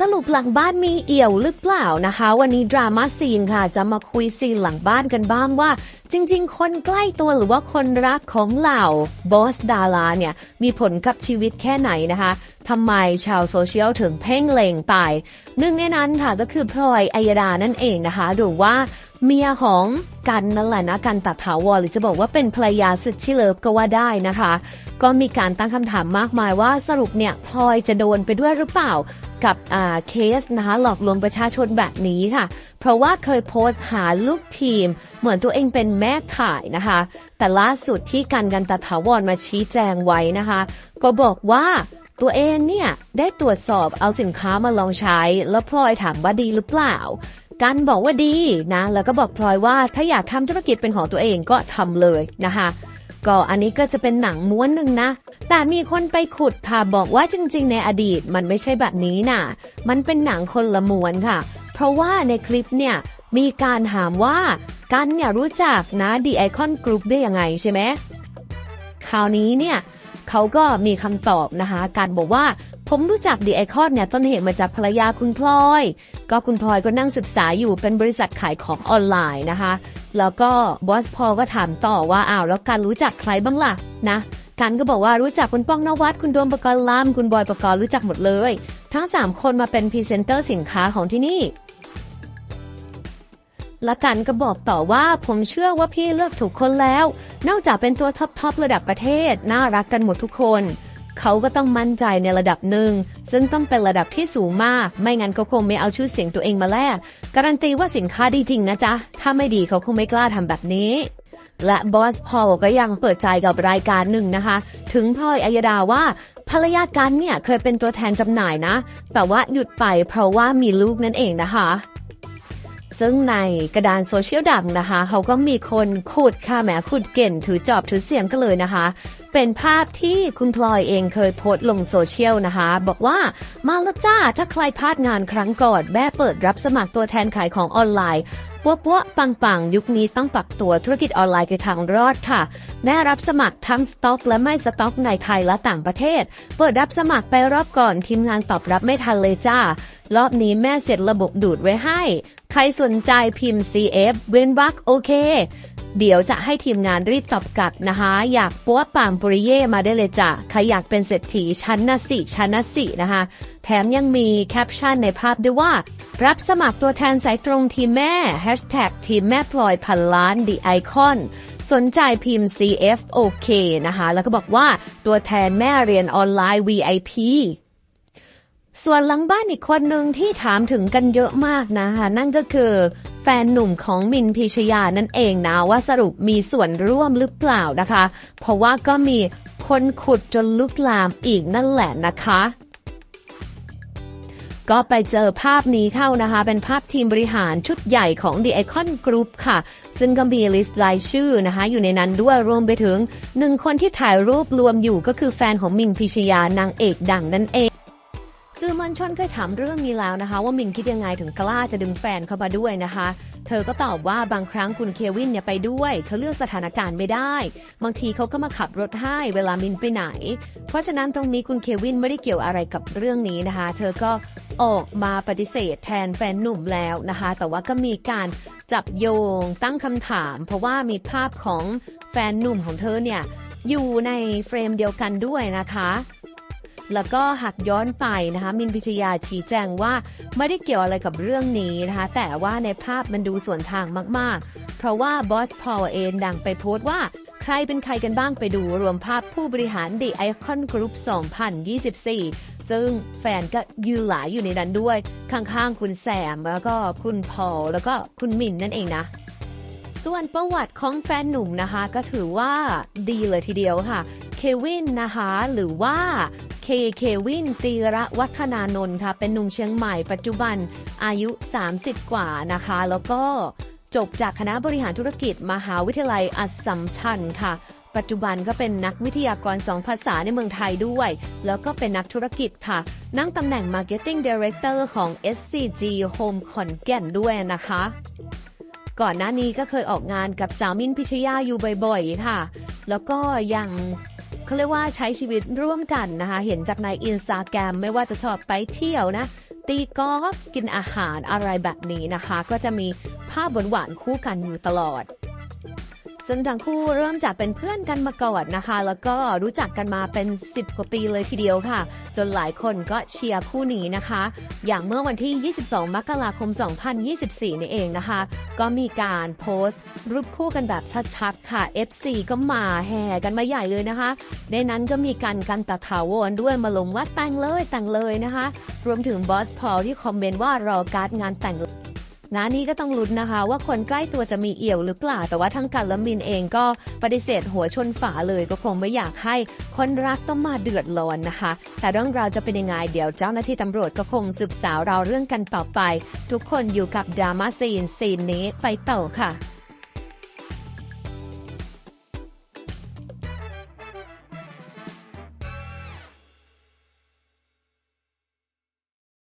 สรุปหลังบ้านมีเอี่ยวหรือเปล่านะคะ วันนี้ดราม่าซีนค่ะ จะมาคุยซีนหลังบ้านกันบ้างว่า จริง ๆ คนใกล้ตัวหรือว่าคนรักของเหล่าบอสดาราเนี่ย มีผลกับชีวิตแค่ไหนนะคะทำไมชาวโซเชียลถึงเพ่งเล็งไปหนึ่งในนั้นค่ะก็คือพลอยอัยดานั่นเองนะคะหรือว่าเมียของกันนั่นแหละนะกันตัดถาวรหรือจะบอกว่าเป็นภรรยาสุดที่เลิฟก็ว่าได้นะคะ ก็มีการตั้งคำถามมากมายว่าสรุปเนี่ยพลอยจะโดนไปด้วยหรือเปล่า กับเคสนะคะหลอกลวงประชาชนแบบนี้ค่ะ เพราะว่าเคยโพสต์หาลูกทีม เหมือนตัวเองเป็นแม่ขายนะคะ แต่ล่าสุดที่กันกันตถาวรมาชี้แจงไว้นะคะ ก็บอกว่าตัวเองเนี่ย ได้ตรวจสอบเอาสินค้ามาลองใช้ แล้วพลอยถามว่าดีหรือเปล่ากันบอกว่าดีนะ แล้วก็บอกพลอยว่าถ้าอยากทำธุรกิจเป็นของตัวเองก็ทำเลยนะคะ ก็อันนี้ก็จะเป็นหนังม้วนหนึ่งนะ แต่มีคนไปขุดค่ะบอกว่าจริงๆ ในอดีตมันไม่ใช่แบบนี้น่ะ มันเป็นหนังคนละม้วนค่ะ เพราะว่าในคลิปเนี่ยมีการถามว่ากันเนี่ยรู้จักนะดีไอคอนกรุ๊ปได้ยังไงใช่ไหมคราวนี้เนี่ยเขาก็มีคำตอบนะคะ การบอกว่า ผมรู้จัก The Icon เนี่ยต้นเหตุมาจากภรรยาคุณพลอย ก็คุณพลอยก็นั่งศึกษาอยู่เป็นบริษัทขายของออนไลน์นะคะ แล้วก็บอสพอลก็ถามต่อว่าอ้าวแล้วการรู้จักใครบ้างล่ะนะกันก็บอกว่ารู้จักคุณป้องนวัดคุณโดมประกรณ์ลามคุณบอยประกรณ์รู้จักหมดเลย ทั้ง 3 คนมาเป็นพรีเซนเตอร์สินค้าของที่นี่ และกันก็บอกต่อว่าผมเชื่อว่าพี่เลือกถูกคนแล้ว นอกจากเป็นตัวท็อปทอประดับประเทศ น่ารักกันหมดทุกคน เขาก็ต้องมั่นใจในระดับหนึ่ง ซึ่งต้องเป็นระดับที่สูงมาก ไม่งั้นเขาคงไม่เอาชื่อเสียงตัวเองมาแลก การันตีว่าสินค้าดีจริงนะจ๊ะ ถ้าไม่ดีเขาคงไม่กล้าทำแบบนี้และบอสพอลก็ยังเปิดใจกับรายการหนึ่งนะคะ ถึงพลอยอัยดาว่าภรรยากันเนี่ยเคยเป็นตัวแทนจำหน่ายนะ แต่ว่าหยุดไปเพราะว่ามีลูกนั่นเองนะคะ ซึ่งในกระดานโซเชียลดังนะคะ เขาก็มีคนขุดค่ะแหมขุดเก่นถือจอบถือเสียมกันเลยนะคะ เป็นภาพที่คุณพลอยเองเคยโพสต์ลงโซเชียลนะคะ บอกว่ามาแล้วจ้า ถ้าใครพลาดงานครั้งก่อนแม่เปิดรับสมัครตัวแทนขายของออนไลน์ปัวปัวปังปังยุคนี้ต้องปรับตัวธุรกิจออนไลน์คือทางรอดค่ะ แม่รับสมัครทั้งสต็อก และไม่สต็อกในไทยและต่างประเทศ เปิดรับสมัครไปรอบก่อนทีมงานตอบรับไม่ทันเลยจ้า รอบนี้แม่เสร็จระบบดูดไว้ให้ ครสนใจพิมพ์ CF เว้นวรรคโอเค เดี๋ยวจะให้ทีมงานรีบตอบกลับนะคะ อยากปัวปามปุริเย่มาได้เลยจ้ะใครอยากเป็นเศรษฐีชั้นนะสิชั้นนะสินะคะ แถมยังมีแคปชั่นในภาพด้วยว่า รับสมัครตัวแทนสายตรงทีมแม่ Hashtag ทีมแม่พลอยพันล้าน The Icon สนใจพิมพ์ CF โอเคนะคะ แล้วก็บอกว่าตัวแทนแม่เรียนออนไลน์ VIP ส่วนหลังบ้านอีกคนหนึ่งที่ถามถึงกันเยอะมากนะคะ นั่นก็คือแฟนหนุ่มของมินพิชยานั่นเองนะว่าสรุปมีส่วนร่วมหรือเปล่านะคะ เพราะว่าก็มีคนขุดจนลุกลามอีกนั่นแหละนะคะ ก็ไปเจอภาพนี้เข้านะคะ เป็นภาพทีมบริหารชุดใหญ่ของ The Icon Group ค่ะ ซึ่งก็มีลิสต์รายชื่อนะคะ อยู่ในนั้นด้วยรวมไปถึงหนึ่งคนที่ถ่ายรูปรวมอยู่ก็คือแฟนของมินพิชยานางเอกดังนั่นเอง สื่อมวลชนเคยถามเรื่องนี้แล้วนะคะ ว่ามินคิดยังไงถึงกล้าจะดึงแฟนเข้ามาด้วยนะคะ เธอก็ตอบว่าบางครั้งคุณเควินเนี่ยไปด้วย เธอเลือกสถานการณ์ไม่ได้ บางทีเขาก็มาขับรถให้เวลามินไปไหน เพราะฉะนั้นตรงนี้คุณเควินไม่ได้เกี่ยวอะไรกับเรื่องนี้นะคะ เธอก็ออกมาปฏิเสธแทนแฟนหนุ่มแล้วนะคะ แต่ว่าก็มีการจับโยงตั้งคำถาม เพราะว่ามีภาพของแฟนหนุ่มของเธอเนี่ยอยู่ในเฟรมเดียวกันด้วยนะคะ แล้วก็หากย้อนไปนะคะมินพิชยาชี้แจงว่าไม่ได้เกี่ยวอะไรกับเรื่องนี้นะคะแต่ว่าในภาพมันดูส่วนทางมากๆ เพราะว่าบอสพอลเองดังไปโพสต์ว่าใครเป็นใครกันบ้างไปดูรวมภาพผู้บริหาร The Icon Group 2024 ซึ่งแฟนก็ยืนหลายอยู่ในนั้นด้วย ข้างๆ คุณแซม แล้วก็คุณพอลแล้วก็คุณมินนั่นเองนะ ส่วนประวัติของแฟนหนุ่มนะคะ ก็ถือว่าดีเลยทีเดียวค่ะ เควินนะคะหรือว่าเคเควินตีระวัฒนานนท์ค่ะ เป็นหนุ่มเชียงใหม่ปัจจุบันอายุ 30 กว่านะคะ แล้วก็จบจากคณะบริหารธุรกิจมหาวิทยาลัยอัสสัมชัญค่ะ ปัจจุบันก็เป็นนักวิทยากรสองภาษาในเมืองไทยด้วย แล้วก็เป็นนักธุรกิจค่ะ นั่งตำแหน่ง Marketing Director ของ SCG Home ขอนแก่นด้วยนะคะก่อนหน้านี้ก็เคยออกงานกับสาวมินพิชยาอยู่บ่อยๆ ค่ะ แล้วก็ยัง เขาเรียกว่าใช้ชีวิตร่วมกันนะคะ เห็นจากในอินสตาแกรมไม่ว่าจะชอบไปเที่ยวนะ ตีกอล์ฟกินอาหารอะไรแบบนี้นะคะ ก็จะมีภาพหวานๆคู่กันอยู่ตลอด ซึ่งทั้งคู่เริ่มจากเป็นเพื่อนกันมาก่อนนะคะ แล้วก็รู้จักกันมาเป็น 10 กว่าปีเลยทีเดียวค่ะ จนหลายคนก็เชียร์คู่นี้นะคะ อย่างเมื่อวันที่ 22 มกราคม 2024 นี่เองนะคะ ก็มีการโพสต์ รูปคู่กันแบบชัดๆค่ะ FC ก็มาแห่กันมาใหญ่เลยนะคะ ในนั้นก็มีการกันตะถาวรด้วยมาลงว่าแต่งเลยแต่งเลยนะคะ รวมถึงบอสพอลที่คอมเมนต์ว่ารอการ์ดงานแต่ง งานนี้ก็ต้องลุ้นนะคะว่าคนใกล้ตัวจะมีเอี่ยวหรือเปล่า แต่ว่าทั้งกันและมินเองก็ปฏิเสธหัวชนฝาเลยก็คงไม่อยากให้คนรักต้องมาเดือดร้อนนะคะ แต่เรื่องราวจะเป็นยังไงเดี๋ยวเจ้าหน้าที่ตำรวจก็คงสืบสาวราวเรื่องกันต่อไป ทุกคนอยู่กับดราม่าซีนซีนนี้ไปต่อค่ะ